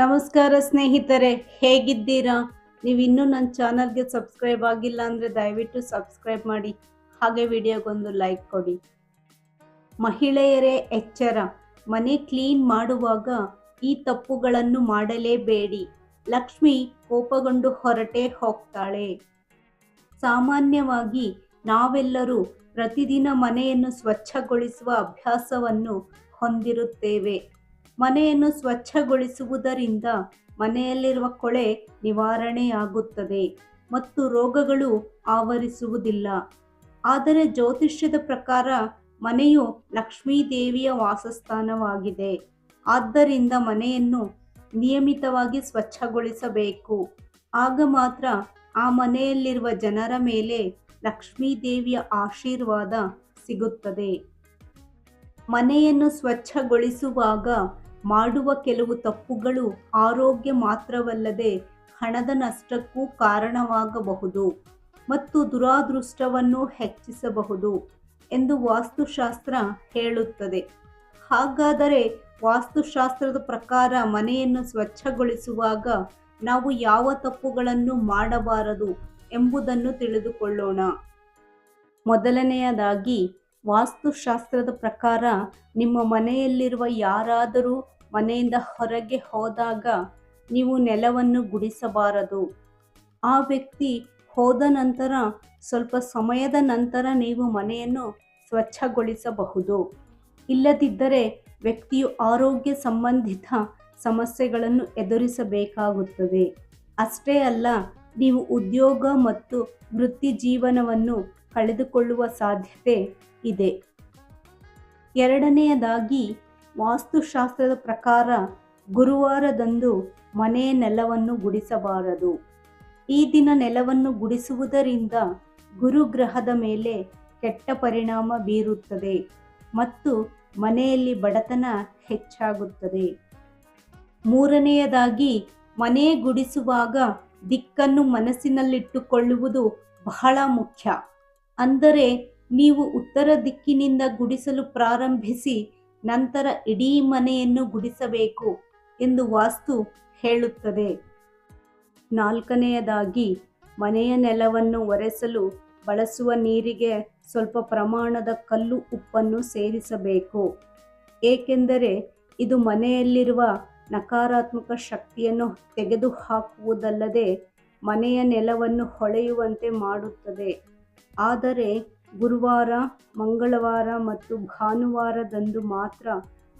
ನಮಸ್ಕಾರ ಸ್ನೇಹಿತರೆ, ಹೇಗಿದ್ದೀರಾ? ನೀವು ಇನ್ನೂ ನನ್ನ ಚಾನಲ್ಗೆ ಸಬ್ಸ್ಕ್ರೈಬ್ ಆಗಿಲ್ಲ ಅಂದರೆ ದಯವಿಟ್ಟು ಸಬ್ಸ್ಕ್ರೈಬ್ ಮಾಡಿ, ಹಾಗೆ ವಿಡಿಯೋಗೊಂದು ಲೈಕ್ ಕೊಡಿ. ಮಹಿಳೆಯರೇ, ಎಚ್ಚರ. ಮನೆ ಕ್ಲೀನ್ ಮಾಡುವಾಗ ಈ ತಪ್ಪುಗಳನ್ನು ಮಾಡಲೇಬೇಡಿ. ಲಕ್ಷ್ಮಿ ಕೋಪಗೊಂಡು ಹೊರಟೇ ಹೋಗ್ತಾಳೆ. ಸಾಮಾನ್ಯವಾಗಿ ನಾವೆಲ್ಲರೂ ಪ್ರತಿದಿನ ಮನೆಯನ್ನು ಸ್ವಚ್ಛಗೊಳಿಸುವ ಅಭ್ಯಾಸವನ್ನು ಹೊಂದಿರುತ್ತೇವೆ. ಮನೆಯನ್ನು ಸ್ವಚ್ಛಗೊಳಿಸುವುದರಿಂದ ಮನೆಯಲ್ಲಿರುವ ಕೊಳೆ ನಿವಾರಣೆಯಾಗುತ್ತದೆ ಮತ್ತು ರೋಗಗಳು ಆವರಿಸುವುದಿಲ್ಲ. ಆದರೆ ಜ್ಯೋತಿಷ್ಯದ ಪ್ರಕಾರ ಮನೆಯು ಲಕ್ಷ್ಮೀ ದೇವಿಯ ವಾಸಸ್ಥಾನವಾಗಿದೆ. ಆದ್ದರಿಂದ ಮನೆಯನ್ನು ನಿಯಮಿತವಾಗಿ ಸ್ವಚ್ಛಗೊಳಿಸಬೇಕು. ಆಗ ಮಾತ್ರ ಆ ಮನೆಯಲ್ಲಿರುವ ಜನರ ಮೇಲೆ ಲಕ್ಷ್ಮೀ ದೇವಿಯ ಆಶೀರ್ವಾದ ಸಿಗುತ್ತದೆ. ಮನೆಯನ್ನು ಸ್ವಚ್ಛಗೊಳಿಸುವಾಗ ಮಾಡುವ ಕೆಲವು ತಪ್ಪುಗಳು ಆರೋಗ್ಯ ಮಾತ್ರವಲ್ಲದೆ ಹಣದ ನಷ್ಟಕ್ಕೂ ಕಾರಣವಾಗಬಹುದು ಮತ್ತು ದುರಾದೃಷ್ಟವನ್ನು ಹೆಚ್ಚಿಸಬಹುದು ಎಂದು ವಾಸ್ತುಶಾಸ್ತ್ರ ಹೇಳುತ್ತದೆ. ಹಾಗಾದರೆ ವಾಸ್ತುಶಾಸ್ತ್ರದ ಪ್ರಕಾರ ಮನೆಯನ್ನು ಸ್ವಚ್ಛಗೊಳಿಸುವಾಗ ನಾವು ಯಾವ ತಪ್ಪುಗಳನ್ನು ಮಾಡಬಾರದು ಎಂಬುದನ್ನು ತಿಳಿದುಕೊಳ್ಳೋಣ. ಮೊದಲನೆಯದಾಗಿ ವಾಸ್ತುಶಾಸ್ತ್ರದ ಪ್ರಕಾರ ನಿಮ್ಮ ಮನೆಯಲ್ಲಿರುವ ಯಾರಾದರೂ ಮನೆಯಿಂದ ಹೊರಗೆ ಹೋದಾಗ ನೀವು ನೆಲವನ್ನು ಗುಡಿಸಬಾರದು. ಆ ವ್ಯಕ್ತಿ ಹೋದ ನಂತರ ಸ್ವಲ್ಪ ಸಮಯದ ನಂತರ ನೀವು ಮನೆಯನ್ನು ಸ್ವಚ್ಛಗೊಳಿಸಬಹುದು. ಇಲ್ಲದಿದ್ದರೆ ವ್ಯಕ್ತಿಯು ಆರೋಗ್ಯ ಸಂಬಂಧಿತ ಸಮಸ್ಯೆಗಳನ್ನು ಎದುರಿಸಬೇಕಾಗುತ್ತದೆ. ಅಷ್ಟೇ ಅಲ್ಲ, ನೀವು ಉದ್ಯೋಗ ಮತ್ತು ವೃತ್ತಿ ಜೀವನವನ್ನು ಕಳೆದುಕೊಳ್ಳುವ ಸಾಧ್ಯತೆ ಇದೆ. ಎರಡನೆಯದಾಗಿ, ವಾಸ್ತುಶಾಸ್ತ್ರದ ಪ್ರಕಾರ ಗುರುವಾರದಂದು ಮನೆ ನೆಲವನ್ನು ಗುಡಿಸಬಾರದು. ಈ ದಿನ ನೆಲವನ್ನು ಗುಡಿಸುವುದರಿಂದ ಗುರುಗ್ರಹದ ಮೇಲೆ ಕೆಟ್ಟ ಪರಿಣಾಮ ಬೀರುತ್ತದೆ ಮತ್ತು ಮನೆಯಲ್ಲಿ ಬಡತನ ಹೆಚ್ಚಾಗುತ್ತದೆ. ಮೂರನೆಯದಾಗಿ, ಮನೆ ಗುಡಿಸುವಾಗ ದಿಕ್ಕನ್ನು ಮನಸ್ಸಿನಲ್ಲಿಟ್ಟುಕೊಳ್ಳುವುದು ಬಹಳ ಮುಖ್ಯ. ಅಂದರೆ ನೀವು ಉತ್ತರ ದಿಕ್ಕಿನಿಂದ ಗುಡಿಸಲು ಪ್ರಾರಂಭಿಸಿ ನಂತರ ಇಡೀ ಮನೆಯನ್ನು ಗುಡಿಸಬೇಕು ಎಂದು ವಾಸ್ತು ಹೇಳುತ್ತದೆ. ನಾಲ್ಕನೆಯದಾಗಿ, ಮನೆಯ ನೆಲವನ್ನು ಒರೆಸಲು ಬಳಸುವ ನೀರಿಗೆ ಸ್ವಲ್ಪ ಪ್ರಮಾಣದ ಕಲ್ಲು ಉಪ್ಪನ್ನು ಸೇರಿಸಬೇಕು. ಏಕೆಂದರೆ ಇದು ಮನೆಯಲ್ಲಿರುವ ನಕಾರಾತ್ಮಕ ಶಕ್ತಿಯನ್ನು ತೆಗೆದುಹಾಕುವುದಲ್ಲದೆ ಮನೆಯ ನೆಲವನ್ನು ಹೊಳೆಯುವಂತೆ ಮಾಡುತ್ತದೆ. ಆದರೆ ಗುರುವಾರ, ಮಂಗಳವಾರ ಮತ್ತು ಭಾನುವಾರದಂದು ಮಾತ್ರ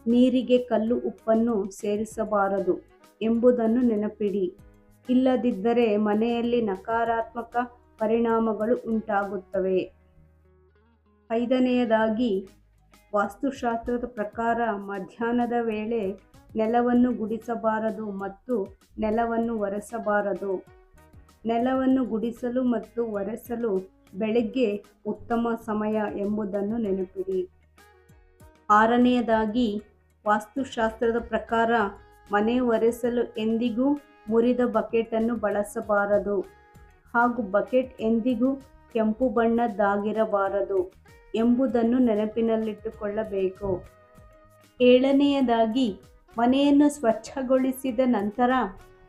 ನೀರಿಗೆ ಕಲ್ಲು ಉಪ್ಪನ್ನು ಸೇರಿಸಬಾರದು ಎಂಬುದನ್ನು ನೆನಪಿಡಿ. ಇಲ್ಲದಿದ್ದರೆ ಮನೆಯಲ್ಲಿ ನಕಾರಾತ್ಮಕ ಪರಿಣಾಮಗಳು ಉಂಟಾಗುತ್ತವೆ. ಐದನೆಯದಾಗಿ, ವಾಸ್ತುಶಾಸ್ತ್ರದ ಪ್ರಕಾರ ಮಧ್ಯಾಹ್ನದ ವೇಳೆ ನೆಲವನ್ನು ಗುಡಿಸಬಾರದು ಮತ್ತು ನೆಲವನ್ನು ಒರೆಸಬಾರದು. ನೆಲವನ್ನು ಗುಡಿಸಲು ಮತ್ತು ಒರೆಸಲು ಬೆಳಗ್ಗೆ ಉತ್ತಮ ಸಮಯ ಎಂಬುದನ್ನು ನೆನಪಿಡಿ. ಆರನೆಯದಾಗಿ, ವಾಸ್ತುಶಾಸ್ತ್ರದ ಪ್ರಕಾರ ಮನೆ ಒರೆಸಲು ಎಂದಿಗೂ ಮುರಿದ ಬಕೆಟನ್ನು ಬಳಸಬಾರದು. ಹಾಗೂ ಬಕೆಟ್ ಎಂದಿಗೂ ಕೆಂಪು ಬಣ್ಣದ್ದಾಗಿರಬಾರದು ಎಂಬುದನ್ನು ನೆನಪಿನಲ್ಲಿಟ್ಟುಕೊಳ್ಳಬೇಕು. ಏಳನೆಯದಾಗಿ, ಮನೆಯನ್ನು ಸ್ವಚ್ಛಗೊಳಿಸಿದ ನಂತರ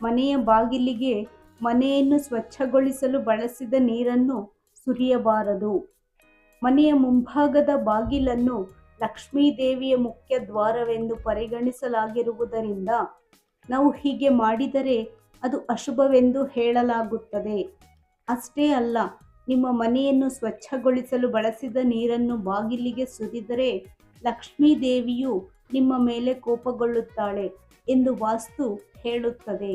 ಮನೆಯ ಬಾಗಿಲಿಗೆ ಮನೆಯನ್ನು ಸ್ವಚ್ಛಗೊಳಿಸಲು ಬಳಸಿದ ನೀರನ್ನು ಸುರಿಯಬಾರದು. ಮನೆಯ ಮುಂಭಾಗದ ಬಾಗಿಲನ್ನು ಲಕ್ಷ್ಮೀದೇವಿಯ ಮುಖ್ಯ ದ್ವಾರವೆಂದು ಪರಿಗಣಿಸಲಾಗಿರುವುದರಿಂದ ನಾವು ಹೀಗೆ ಮಾಡಿದರೆ ಅದು ಅಶುಭವೆಂದು ಹೇಳಲಾಗುತ್ತದೆ. ಅಷ್ಟೇ ಅಲ್ಲ, ನಿಮ್ಮ ಮನೆಯನ್ನು ಸ್ವಚ್ಛಗೊಳಿಸಲು ಬಳಸಿದ ನೀರನ್ನು ಬಾಗಿಲಿಗೆ ಸುರಿದರೆ ಲಕ್ಷ್ಮೀದೇವಿಯು ನಿಮ್ಮ ಮೇಲೆ ಕೋಪಗೊಳ್ಳುತ್ತಾಳೆ ಎಂದು ವಾಸ್ತು ಹೇಳುತ್ತದೆ.